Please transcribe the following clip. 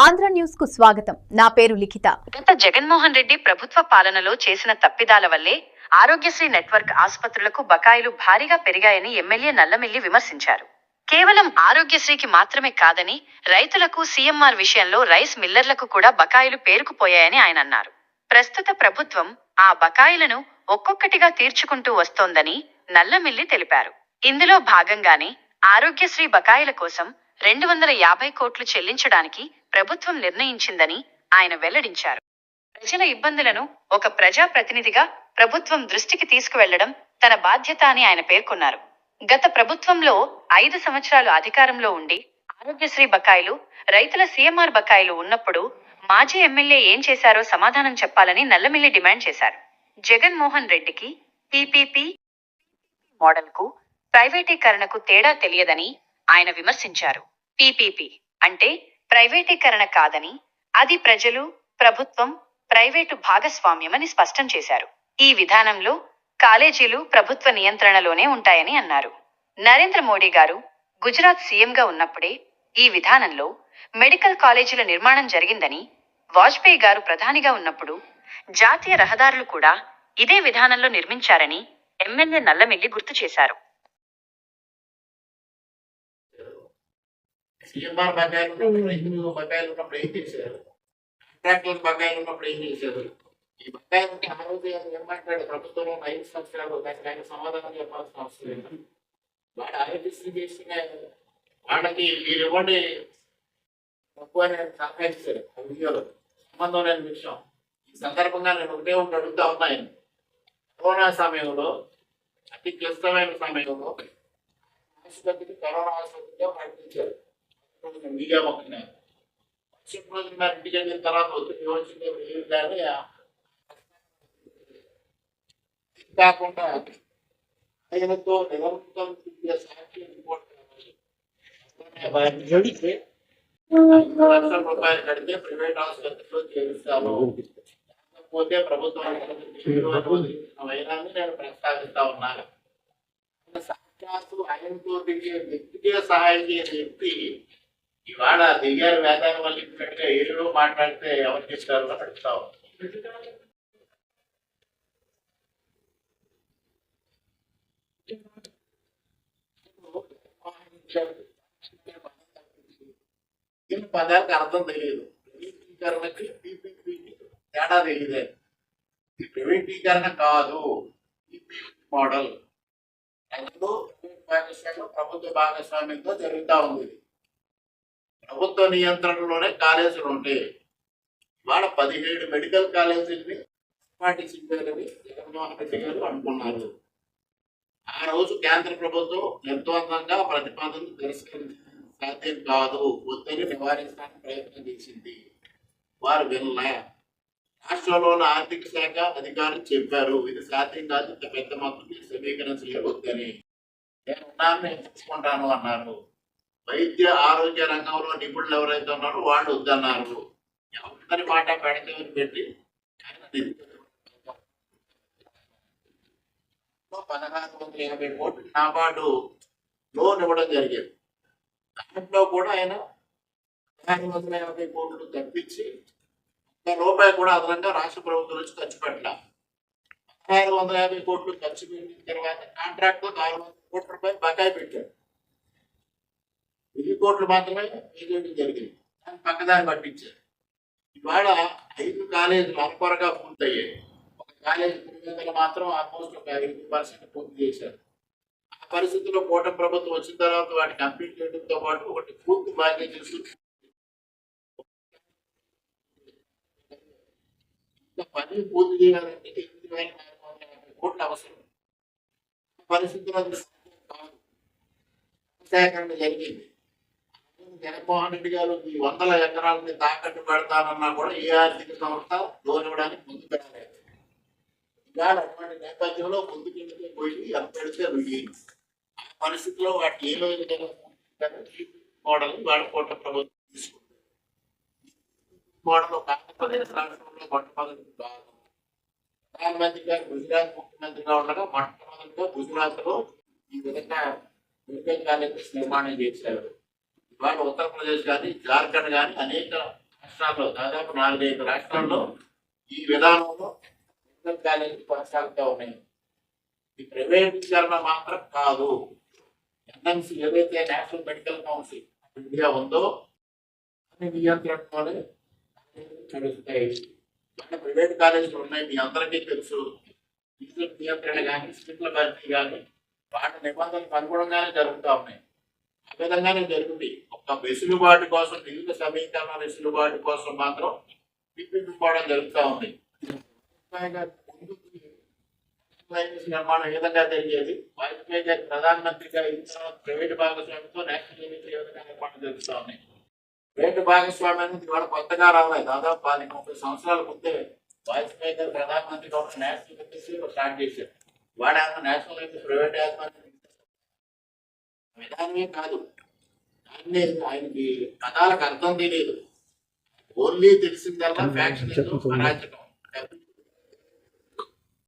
ఆంధ్ర న్యూస్కు స్వాగతం. నా పేరు లిఖిత. గత జగన్మోహన్ రెడ్డి ప్రభుత్వ పాలనలో చేసిన తప్పిదాల వల్లే ఆరోగ్యశ్రీ నెట్వర్క్ ఆసుపత్రులకు బకాయిలు భారీగా పెరిగాయని ఎమ్మెల్యే నల్లమిల్లి విమర్శించారు. కేవలం ఆరోగ్యశ్రీకి మాత్రమే కాదని రైతులకు సీఎంఆర్ విషయంలో రైస్ మిల్లర్లకు కూడా బకాయిలు పేరుకుపోయాయని ఆయన అన్నారు. ప్రస్తుత ప్రభుత్వం ఆ బకాయిలను ఒక్కొక్కటిగా తీర్చుకుంటూ వస్తోందని నల్లమిల్లి తెలిపారు. ఇందులో భాగంగానే ఆరోగ్యశ్రీ బకాయిల కోసం రెండు వందల యాభై కోట్లు చెల్లించడానికి ప్రభుత్వం నిర్ణయించిందని ఆయన వెల్లడించారు. ప్రజల ఇబ్బందులను ఒక ప్రజా ప్రతినిధిగా ప్రభుత్వం దృష్టికి తీసుకువెళ్ళడం తన బాధ్యత అని ఆయన పేర్కొన్నారు. గత ప్రభుత్వంలో ఐదు సంవత్సరాలు అధికారంలో ఉండి ఆరోగ్యశ్రీ బకాయిలు రైతుల సీఎంఆర్ బకాయిలు ఉన్నప్పుడు మాజీ ఎమ్మెల్యే ఏం చేశారో సమాధానం చెప్పాలని నల్లమిల్లి డిమాండ్ చేశారు. జగన్మోహన్ రెడ్డికి పీపీపీ మోడల్కు ప్రైవేటీకరణకు తేడా తెలియదని ఆయన విమర్శించారు. పీపీపీ అంటే ప్రైవేటీకరణ కాదని అది ప్రజలు ప్రభుత్వం ప్రైవేటు భాగస్వామ్యమని స్పష్టం చేశారు. ఈ విధానంలో కాలేజీలు ప్రభుత్వ నియంత్రణలోనే ఉంటాయని అన్నారు. నరేంద్ర మోడీ గారు గుజరాత్ సీఎంగా ఉన్నప్పుడే ఈ విధానంలో మెడికల్ కాలేజీల నిర్మాణం జరిగిందని వాజ్పేయి గారు ప్రధానిగా ఉన్నప్పుడు జాతీయ రహదారులు కూడా ఇదే విధానంలో నిర్మించారని ఎమ్మెల్యే నల్లమిల్లి గుర్తు చేశారు. సీఎంఆర్ బకాయిలు ఉన్నప్పుడు హిందూ బకాయిలు ఉన్నప్పుడు ఏం చేశారు కాంట్రాక్టర్ బకాయిలు ఉన్నప్పుడు ఏం చేశారు ఈ బకాయిలకి ఆ రోజు ఏం మాట్లాడు ప్రభుత్వంలో ఐదు సంవత్సరాలు దానికి ఆయన సమాధానం చెప్పాల్సిన అవసరం లేదు వాడు ఆరోగ్యశ్రీ చేసిన వాళ్ళకి మీరు ఇవ్వండి తక్కువ సలహా ఇచ్చారు ఆ వీడియోలో సంబంధం లేని విషయం ఈ సందర్భంగా నేను ఒకటే ఒకటి అడుగుతా ఉన్నాను కరోనా సమయంలో అతి క్లిష్టమైన సమయంలో ఆసుపత్రికి కరోనా ఆసుపత్రిగా ప్రకటించారు మీడియా మొక్కనే వర్షం రోజున మరి ఇంటికి వెళ్ళిన తర్వాత ఒత్తిడి వచ్చింది ఏం కానీ ఇది కాకుండా ఆయనతో నిరంతరం తిరిగే సాక్షి రిపోర్ట్ కావాలి వారిని అడిగితే ఐదు లక్షల రూపాయలు కడితే ప్రైవేట్ ఆసుపత్రిలో చేరుస్తాను లేకపోతే ప్రభుత్వం వైరాన్ని నేను ప్రస్తావిస్తా ఉన్నాను సాక్షాత్తు ఆయనతో దిగే వ్యక్తికే సహాయం చేసే వ్యక్తి ఇవాళ దిగారు వేదాల వల్ల ఇచ్చినట్టుగా ఏదో మాట్లాడితే ఎవరు చేస్తారు అడుగుతావు దీని పదాలకు అర్థం తెలియదు. ప్రైవేటీకరణకి పీపీపీకి తేడా తెలియదే. ఇది ప్రైవేటీకరణ కాదు. మోడల్. అందులో ప్రైవేట్ భాగస్వామ్యం ప్రభుత్వ భాగస్వామ్యంతో జరుగుతూ ఉంది. ప్రభుత్వ నియంత్రణలోనే కాలేజీలు ఉంటాయి వాళ్ళ పదిహేడు మెడికల్ కాలేజీలని పాటించాలని జగన్మోహన్ రెడ్డి గారు అనుకున్నారు. ఆ రోజు కేంద్ర ప్రభుత్వం నిర్ద్వందంగా ప్రతిపాదన తిరస్కరించడం సాధ్యం కాదు ఒత్తిడి నివారించడానికి ప్రయత్నం చేసింది. వారు విన్న రాష్ట్రంలో ఉన్న ఆర్థిక శాఖ అధికారులు చెప్పారు ఇది సాధ్యం కాదు ఇంత పెద్ద మొత్తం సమీకరించలేవద్దని నేను ఉన్నాను నేను చూసుకుంటాను అన్నారు. వైద్య ఆరోగ్య రంగంలో నిపుణులు ఎవరైతే ఉన్నారో వాళ్ళు వద్దన్నారు. ఎవరి మాట పెడితే పెట్టి పదహారు వందల యాభై కోట్లు నాబార్డు లోన్ ఇవ్వడం జరిగింది. దాంట్లో కూడా ఆయన పదహారు వందల యాభై కోట్లు తప్పించి ఒక్క రూపాయి కూడా అదనంగా రాష్ట్ర ప్రభుత్వం నుంచి ఖర్చు పెట్టాల. పదహారు వందల యాభై కోట్లు ఖర్చు పెట్టిన తర్వాత కాంట్రాక్ట్ ఆరు వందల కోట్ల రూపాయలు బకాయి పెట్టారు. వెయ్యి కోట్లు మాత్రమే వేయడం జరిగింది. దాన్ని పక్కదారి పట్టించారు. ఇవాళ ఐదు కాలేజీలు అరకొరగా పూర్తయ్యాయి. ఒక కాలేజీ పులివెందులు మాత్రం ఆల్మోస్ట్ ఒక ఐదు పర్సెంట్ పూర్తి చేశారు. ఆ పరిస్థితుల్లో కూటమి ప్రభుత్వం వచ్చిన తర్వాత వాటి కంప్లీట్ చేయడంతో పాటు ఒకటి పూర్తి బాధ్యత పని పూర్తి చేయాలంటే ఎనిమిది వేల నాలుగు వందల యాభై కోట్లు అవసరం. పరిస్థితుల్లో సేకరణ జరిగింది. జగన్మోహన్ రెడ్డి గారు ఈ వందల ఎకరాలని తాకట్టు పెడతానన్నా కూడా ఏ ఆర్థిక సంస్థ లోన్ ఇవ్వడానికి ముందు పెట్టలేదు ఇవాళ అటువంటి నేపథ్యంలో ముందుకెళ్తే పోయి ఎంత పెడితే రుగి ఆ పరిస్థితిలో వాటి ఏ విధంగా మోడల్ వాడు కోట ప్రభుత్వం తీసుకుంది? మోడల్ ఒక ఆంధ్రప్రదేశ్ రాష్ట్రంలో మొట్టమొదటి భాగం. ప్రధానమంత్రి గారు గుజరాత్ ముఖ్యమంత్రిగా ఉండగా మొట్టమొదటిగా గుజరాత్లో ఈ విధంగా మెడికల్ కాలేజెస్ నిర్మాణం చేశారు. ఇవాళ ఉత్తరప్రదేశ్ కానీ జార్ఖండ్ కానీ అనేక రాష్ట్రాల్లో దాదాపు నాలుగైదు రాష్ట్రాల్లో ఈ విధానంలో మెడికల్ కాలేజీలు కొనసాగుతూ ఉన్నాయి. ఈ ప్రైవేటీకరణ మాత్రం కాదు. ఎన్ఎంసీ ఏదైతే నేషనల్ మెడికల్ కౌన్సిల్ ఇండియా ఉందో అన్ని నియంత్రణలోనే నడుస్తాయి. మన ప్రైవేట్ కాలేజీలు ఉన్నాయి మీ అందరికీ తెలుసు. నియంత్రణ కానీ సీట్ల భర్తీ కానీ వాటి నిబంధనలకు అనుగుణంగానే జరుగుతూ ఉన్నాయి. విధంగానే జరుగుతుంది. ఒక్క వెసులుబాటు కోసం వివిధ సమీకరణ వెసులుబాటు కోసం మాత్రం పిప్పించుకోవడం జరుగుతూ ఉంది. నిర్మాణం ఏ విధంగా జరిగేది? వాజ్పేయి గారి ప్రధానమంత్రిగా ఇచ్చిన ప్రైవేటు ప్రైవేట్ భాగస్వామితో నేషనల్ లిమిట్ ఏ విధంగా నిర్మాణం జరుగుతూ ఉన్నాయి ప్రైవేట్ భాగస్వామ్యం అనేది ఇవాళ కొత్తగా రాలేదు. దాదాపు పది ముప్పై సంవత్సరాల ముందే వాజ్పేయి గారు ప్రధానమంత్రిగా ఉన్న నేషనల్ లిమిట్ స్టార్ట్ చేశారు. వాడు నేషనల్ ప్రైవేట్ యాజమాన్యం విధానమే కాదు దాన్ని ఆయనకి పదాలకు అర్థం తెలియదు. ఓన్లీ తెలిసిందల్లా ఫ్యాక్షన్ అరాచకం.